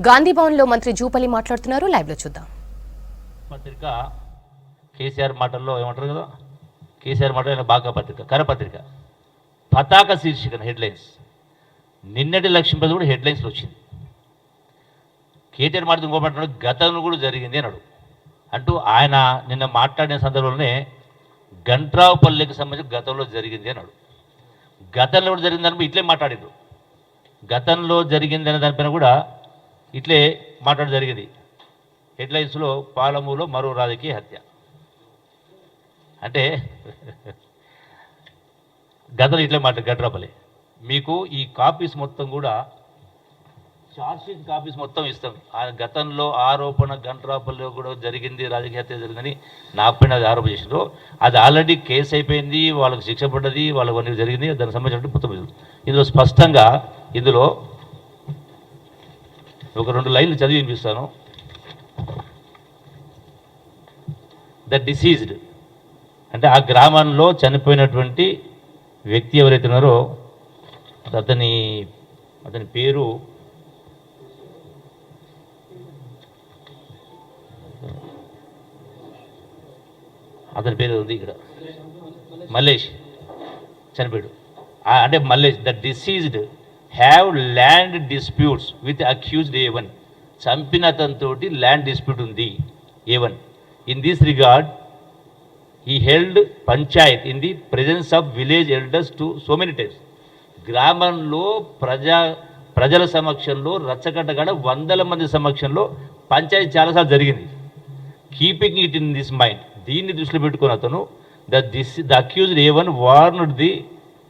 గాంధీ భవన్లో మంత్రి జూపల్లి మాట్లాడుతున్నారు. లైవ్లో చూద్దాం. పత్రిక కేసీఆర్ మాటల్లో ఏమంటారు కదా? కేసీఆర్ మాటలు బాగా పత్రిక కరపత్రిక పతాక శీర్షికన హెడ్లైన్స్. నిన్నటి లక్ష్మీపతి కూడా హెడ్లైన్స్లో వచ్చింది. కేటీఆర్ మాట ఇంకోమంటున్నాడు గతంలో కూడా జరిగింది అన్నాడు. అంటూ ఆయన నిన్న మాట్లాడిన సందర్భంలోనే గంట్రావుపల్లికి సంబంధించి గతంలో జరిగింది అన్నాడు. గతంలో కూడా జరిగింది దానిపై ఇట్లే మాట్లాడిండు గతంలో జరిగింది అనే దానిపైన కూడా ఇట్లే మాట్లాడడం జరిగింది. హెడ్లైన్స్లో పాలమూలో మరో రాజకీయ హత్య. అంటే గతలు ఇట్లే మాట గడ్రపలే మీకు ఈ కాపీస్ మొత్తం కూడా చార్జ్షీట్ కాపీస్ మొత్తం ఇస్తాం. ఆ గతంలో ఆరోపణ గంట్రాపల్లో కూడా జరిగింది రాజకీయ హత్య జరిగిందని నాపైన అది ఆరోపణ చేసినారు అది ఆల్రెడీ కేసు అయిపోయింది వాళ్ళకి శిక్ష పడ్డది వాళ్ళకి అన్ని జరిగింది దానికి సంబంధించిన మొత్తం ఇందులో స్పష్టంగా ఇందులో ఒక రెండు లైన్లు చదివి వినిపిస్తాను ద డిసీజ్డ్ అంటే ఆ గ్రామంలో చనిపోయినటువంటి వ్యక్తి ఎవరైతే ఉన్నారో అతని అతని పేరు అతని పేరు ఉంది ఇక్కడ. మల్లేష్. చనిపోయాడు. అంటే Mallesh the deceased have land disputes with accused A one చంపిన అతనితో ల్యాండ్ డిస్ప్యూట్ ఉంది A one in this regard he held panchayat in the presence of village elders to so many times గ్రామంలో ప్రజా ప్రజల సమక్షంలో రచ్చగడ్డగడ వందల మంది సమక్షంలో పంచాయతీ చాలాసార్లు జరిగింది. Keeping it in this mind దీన్ని దృష్టిలో పెట్టుకుని అతను the this the accused A one warned the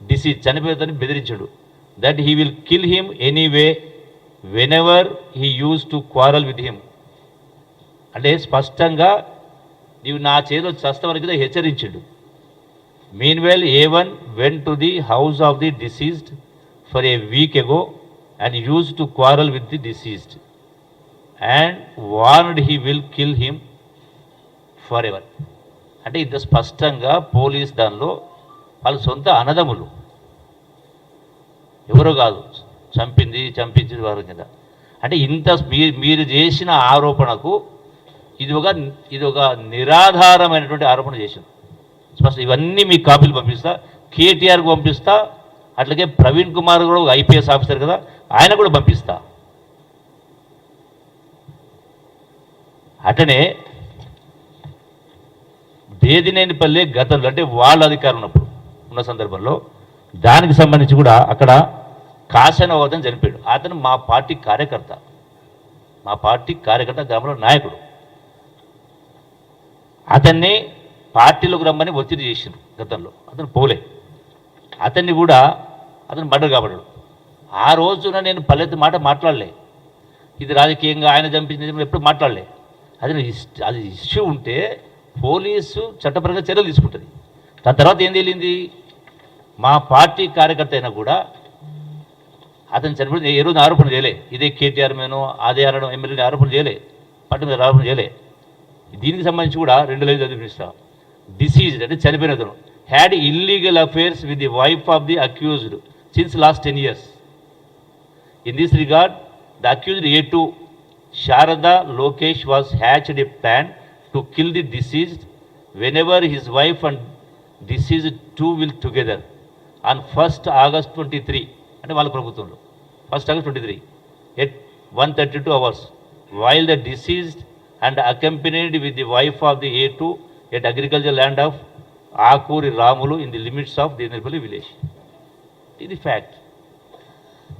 deceased చనిపోయేతని బెదిరించాడు. That he will kill him anyway whenever he use to quarrel with him అంటే స్పష్టంగా నీవు నా చేతిలో చస్తవని కదా హెచ్చరించాడు. Meanwhile A one went to the house of the deceased for a week ago and use to quarrel with the deceased and warned he will kill him forever అంటే ఇంత స్పష్టంగా పోలీస్ దానిలో వాళ్ళ సొంత అన్నదమ్ములు ఎవరు కాదు. చంపింది చంపించింది వారు కింద. అంటే ఇంత మీరు మీరు చేసిన ఆరోపణకు ఇది ఒక ఇది ఒక నిరాధారమైనటువంటి ఆరోపణ చేసింది. స్పష్టం ఇవన్నీ మీకు కాపీలు పంపిస్తా కేటీఆర్కి పంపిస్తా అట్లాగే ప్రవీణ్ కుమార్ కూడా ఒక ఐపీఎస్ ఆఫీసర్ కదా ఆయన కూడా పంపిస్తా. అటనే బేదినేనిపల్లి గతంలో అంటే వాళ్ళ అధికారం ఉన్నప్పుడు ఉన్న సందర్భంలో దానికి సంబంధించి కూడా అక్కడ కాశనవతం చనిపోయాడు అతను మా పార్టీ కార్యకర్త. మా పార్టీ కార్యకర్త గ్రామంలో నాయకుడు. అతన్ని పార్టీలోకి రమ్మని ఒత్తిడి చేసిండ్రు గతంలో. అతను పోలే. అతన్ని కూడా అతను మర్డర్ కాబడ్డాడు. ఆ రోజున నేను పల్లెత్తి మాట మాట్లాడలే. ఇది రాజకీయంగా ఆయన చంపించింది ఎప్పుడు మాట్లాడలే. అది అది ఇష్యూ ఉంటే పోలీసు చట్టపరంగా చర్యలు తీసుకుంటుంది. దాని తర్వాత ఏం తేలింది? మా పార్టీ కార్యకర్త అయినా కూడా అతను చనిపోయిన ఏ రోజు ఆరోపణ చేయలే. ఇదే కేటీఆర్ మేనో అదే అనడం ఎమ్మెల్యేని ఆరోపణ చేయలే. పార్టీ మీద ఆరోపణ చేయలే. దీనికి సంబంధించి కూడా రెండు లైన్ చదివిస్తాం డిసీజ్డ్ అంటే చనిపోయిన అతను. Had illegal affairs with the wife of the accused since last ten years in this regard the accused A two Sharada Lokesh was hatched a plan to kill the deceased whenever his wife and deceased too will together on first August twenty three అంటే వాళ్ళ ప్రభుత్వంలో. First August twenty three at one thirty two hours while the deceased and accompanied with the wife of the A two at agriculture land of Akuri Ramulu in the limits of Denipalli village ఇది fact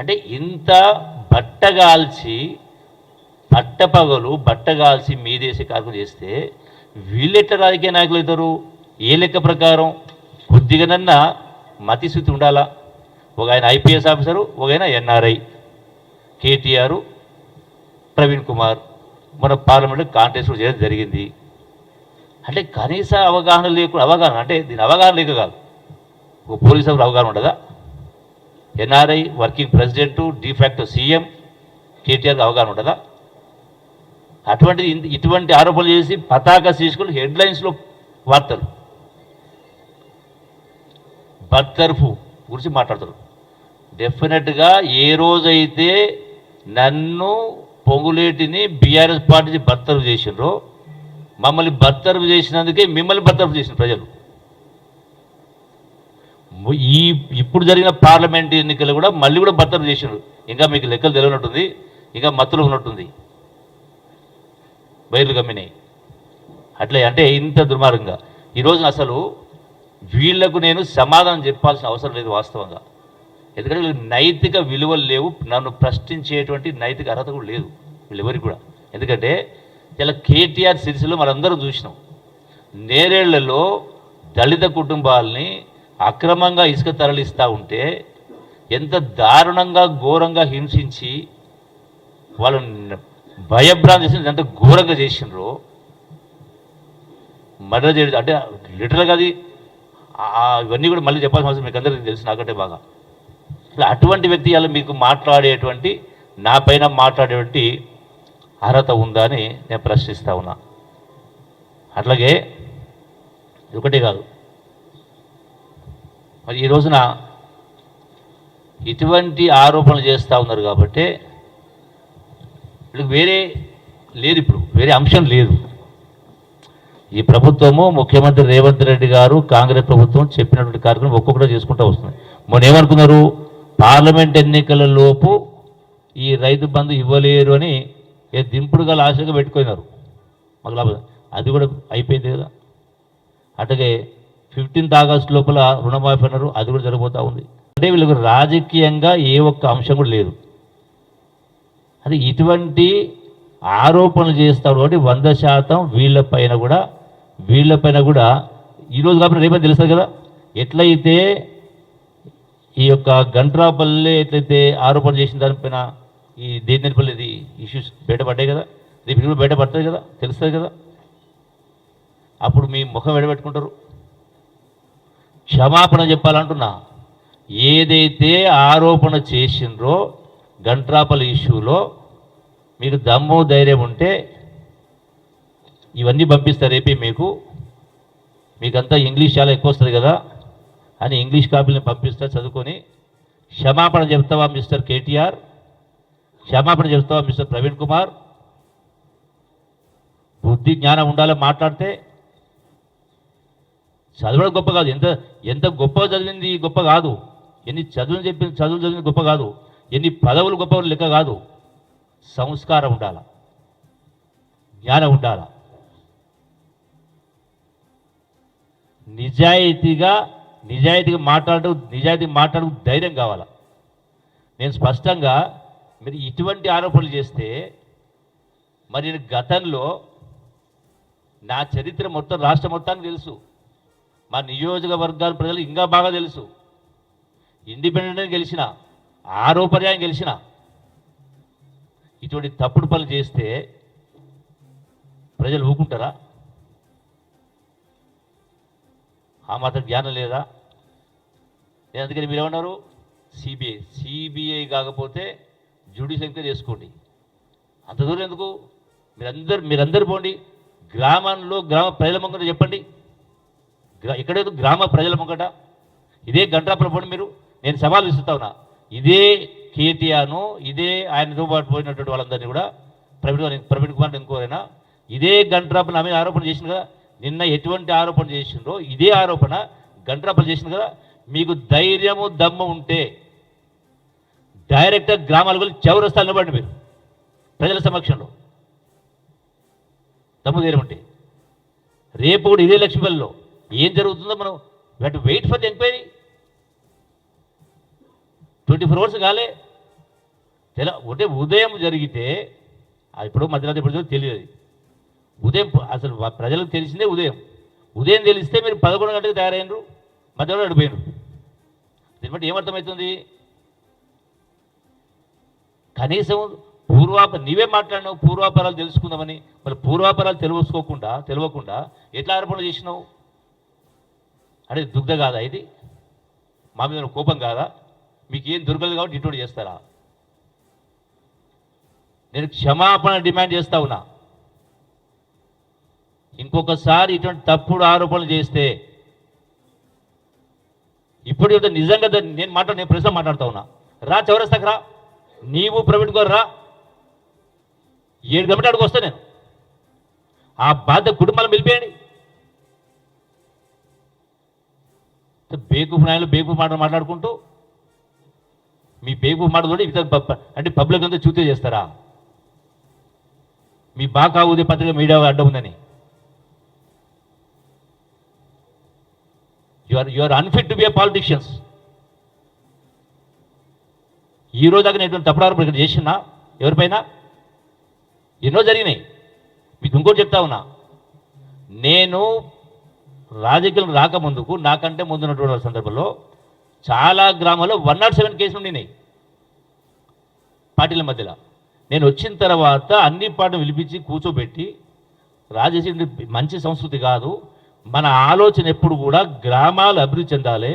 అంటే ఇంత బట్టగాల్చి పట్టపగలు బట్టగాల్చి మీదేసి కార్యక్రమం చేస్తే వీళ్ళెట్ల రాజకీయ నాయకులు అవుతారు? ఏ లెక్క ప్రకారం? కొద్దిగానన్నా మతిశుద్ధి ఉండాలా? ఒక ఆయన ఐపీఎస్ ఆఫీసరు ఒక ఆయన ఎన్ఆర్ఐ. కేటీఆర్ ప్రవీణ్ కుమార్ మన పార్లమెంట్లో కాంటెస్ట్ చేయడం జరిగింది. అంటే కనీస అవగాహన లేకుండా అవగాహన అంటే దీని అవగాహన లేక కాదు. ఒక పోలీస్ ఆఫీసర్ అవగాహన ఉండదా? NRI working president de facto CM KTR అవగాహన ఉండదా? అటువంటి ఇటువంటి ఆరోపణలు చేసి పతాక తీసుకుని హెడ్లైన్స్లో వార్తలు. బర్తర్ఫు గురించి మాట్లాడతారు డెఫినెట్గా ఏ రోజైతే నన్ను పొంగులేటిని బీఆర్ఎస్ పార్టీని బర్తరఫ్ చేసిండ్రో మమ్మల్ని బర్తరఫ్ చేసినందుకే మిమ్మల్ని బర్తరఫ్ చేసిన ప్రజలు. ఈ ఇప్పుడు జరిగిన పార్లమెంట్ ఎన్నికలు కూడా మళ్ళీ కూడా బర్తరఫ్ చేసిండ్రు. ఇంకా మీకు లెక్కలు తెలియనట్టుంది ఇంకా మత్తులు ఉన్నట్టుంది. బయర్లు కమ్మినాయి. అట్లే అంటే ఇంత దుర్మార్గంగా. ఈరోజు అసలు వీళ్ళకు నేను సమాధానం చెప్పాల్సిన అవసరం లేదు వాస్తవంగా. ఎందుకంటే వీళ్ళు నైతిక విలువలు లేవు నన్ను ప్రశ్నించేటువంటి నైతిక అర్హత కూడా లేదు వీళ్ళెవరికి కూడా. ఎందుకంటే ఇలా కేటీఆర్ సిరిసిలో మనందరం చూసినాం. నేరేళ్ళలో దళిత కుటుంబాలని అక్రమంగా ఇసుక తరలిస్తూ ఉంటే ఎంత దారుణంగా ఘోరంగా హింసించి వాళ్ళని భయభ్రాంతి చేసిన ఎంత ఘోరంగా చేసిండ్రో మర్డర్ చేయడం అంటే లిటరల్గా అది ఇవన్నీ కూడా మళ్ళీ చెప్పాల్సిన అవసరం మీకు అందరికీ తెలుసు నాకంటే బాగా. అటువంటి వ్యక్తి అలా మీకు మాట్లాడేటువంటి నా పైన మాట్లాడేటువంటి అర్హత ఉందా అని నేను ప్రశ్నిస్తూ ఉన్నా. అట్లాగే ఇది ఒకటే కాదు. మరి ఈ రోజున ఇటువంటి ఆరోపణలు చేస్తూ ఉన్నారు కాబట్టి వీళ్ళకి వేరే లేదు ఇప్పుడు వేరే అంశం లేదు. ఈ ప్రభుత్వము ముఖ్యమంత్రి రేవంత్ రెడ్డి గారు కాంగ్రెస్ ప్రభుత్వం చెప్పినటువంటి కార్యక్రమం ఒక్కొక్కటి చేసుకుంటూ వస్తుంది. మొన్న ఏమనుకున్నారు? పార్లమెంట్ ఎన్నికల లోపు ఈ రైతు బంధు ఇవ్వలేరు అని ఏ దింపుడు గల ఆశగా పెట్టుకున్నారు. మాకు లాభం అది కూడా అయిపోయింది కదా. అట్లాగే ఫిఫ్టీన్త్ ఆగస్ట్ లోపల రుణమాఫీ అన్నారు. అది కూడా జరిగిపోతూ ఉంది. అంటే వీళ్ళకి రాజకీయంగా ఏ ఒక్క అంశం కూడా లేదు. అది ఇటువంటి ఆరోపణలు చేస్తాడు కాబట్టి వంద శాతం వీళ్ళపైన కూడా వీళ్ళపైన కూడా ఈరోజు కాబట్టి రేపే తెలుస్తుంది కదా. ఎట్లయితే ఈ యొక్క గంట్రాపల్లె ఎట్లయితే ఆరోపణ చేసిన దానిపైన ఈ దేనిపల్లి ఇష్యూస్ బయటపడ్డాయి కదా. రేపు ఇది కూడా బయటపడుతుంది కదా. తెలుస్తుంది కదా. అప్పుడు మీ ముఖం ఎడబెట్టుకుంటారు. క్షమాపణ చెప్పాలంటున్నా. ఏదైతే ఆరోపణ చేసిండ్రో గంట్రాపల్లి ఇష్యూలో మీకు దమ్ము ధైర్యం ఉంటే ఇవన్నీ పంపిస్తారు రేపే మీకు మీకంతా ఇంగ్లీష్ చాలా ఎక్కువ వస్తుంది కదా. అని ఇంగ్లీష్ కాపీలను పంపిస్తా చదువుకొని క్షమాపణ చెప్తావా మిస్టర్ కేటీఆర్? క్షమాపణ చెప్తావా మిస్టర్ ప్రవీణ్ కుమార్? బుద్ధి జ్ఞానం ఉండాలి మాట్లాడితే చదవడం గొప్ప కాదు. ఎంత ఎంత గొప్ప చదివింది గొప్ప కాదు. ఎన్ని చదువులు చెప్పింది చదువులు చదివింది గొప్ప కాదు. ఎన్ని పదవులు గొప్ప లెక్క కాదు. సంస్కారం ఉండాల. జ్ఞానం ఉండాల. నిజాయితీగా నిజాయితీగా మాట్లాడు నిజాయితీ మాట్లాడు ధైర్యం కావాల? నేను స్పష్టంగా మీరు ఇటువంటి ఆరోపణలు చేస్తే మరి నేను గతంలో నా చరిత్ర మొత్తం రాష్ట్ర మొత్తానికి తెలుసు. మా నియోజకవర్గాల ప్రజలు ఇంకా బాగా తెలుసు. ఇండిపెండెంట్ గెలిచిన ఆరోపర్యాన్ని గెలిచిన ఇటువంటి తప్పుడు పనులు చేస్తే ప్రజలు ఊకుంటారా ఆ మాత్రం జ్ఞానం లేదా? నేను అందుకని మీరు ఏమన్నారు సిబిఐ సిబిఐ కాకపోతే జ్యుడిషియల్ ఎంక్వైరీ చేసుకోండి. అంత దూరం ఎందుకు? మీరందరు మీరందరూ పోండి. గ్రామంలో గ్రామ ప్రజల ముంగట చెప్పండి. ఎక్కడేదో గ్రామ ప్రజల ముంగట ఇదే గంటాపురం పోండి మీరు. నేను సవాల్ విసురుతా ఉన్నా. ఇదే కేటీఆర్ను ఇదే ఆయనతో పాటు పోయినటువంటి వాళ్ళందరినీ కూడా ప్రవీణ్ ప్రవీణ్ కుమార్ ఇంకోరైనా ఇదే గంట్రాపల్ ఆమె ఆరోపణ చేసింది కదా నిన్న ఎటువంటి ఆరోపణ చేసిండ్రో ఇదే ఆరోపణ గంట్రాపల్ చేసింది కదా. మీకు ధైర్యము దమ్ము ఉంటే డైరెక్ట్గా గ్రామాలకు వెళ్ళి చౌరస్తాలు నిలబడండి మీరు ప్రజల సమక్షంలో. దమ్ము ధైర్యం ఉంటే. రేపు కూడా ఇదే లక్ష్మీపల్లిలో ఏం జరుగుతుందో మనం wait wait for the enquiry. Twenty four hours కాలే. తెల ఒకటే ఉదయం జరిగితే ఇప్పుడు మధ్యరాత్రి ఇప్పుడు తెలియదు ఉదయం అసలు ప్రజలకు తెలిసిందే ఉదయం. ఉదయం తెలిస్తే మీరు పదకొండు గంటలకు తయారైనరు మధ్యలో అడిపోయినరు దీన్ని బట్టి ఏమర్థమవుతుంది కనీసం పూర్వాప నీవే మాట్లాడినావు పూర్వాపరాలు తెలుసుకుందామని. మరి పూర్వాపరాలు తెలుసుకోకుండా తెలియకుండా ఎట్లా ఆరోపణ చేసినావు? అంటే దుగ్ధ కాదా ఇది? మా మీద కోపం కాదా? మీకు ఏం దొరకదు కాబట్టి ఇటువంటి చేస్తారా? నేను క్షమాపణ డిమాండ్ చేస్తా ఉన్నా. ఇంకొకసారి ఇటువంటి తప్పుడు ఆరోపణలు చేస్తే ఇప్పుడు ఏదో నిజంగా నేను మాట్లాడు నేను ప్రశ్న మాట్లాడుతా ఉన్నా. రా చౌరస్తాకు రా. నీవు ప్రవీణ్ గారు రా. ఏడు గంటల అడుగు వస్తా నేను. ఆ బాధ కుటుంబాలను పిలిపేయండి బేకు నాయలు బేకు మాట మాట్లాడుకుంటూ మీ బేకు మాట కూడా ఇతర అంటే పబ్లిక్ అంతా చూతే చేస్తారా? మీ బాగా ఉదయ పత్రిక మీడియా అడ్డం ఉందని. You are you are unfit to be a politicians ఈ రోజు దాకా నేను తప్పుడు ఆరోపణలు ఇక్కడ చేసినా ఎవరిపైన? ఎన్నో జరిగినాయి. మీకు ఇంకోటి చెప్తా ఉన్నా. నేను రాజకీయం రాకముందుకు నాకంటే ముందున్నటువంటి సందర్భంలో చాలా గ్రామాల్లో వన్ నాట్ సెవెన్ కేసులు ఉండినాయి. పార్టీల మధ్యలో. నేను వచ్చిన తర్వాత అన్ని పాటలు పిలిపించి కూర్చోబెట్టి రాజకీయ మంచి సంస్కృతి కాదు మన ఆలోచన ఎప్పుడు కూడా గ్రామాలు అభివృద్ధి చెందాలి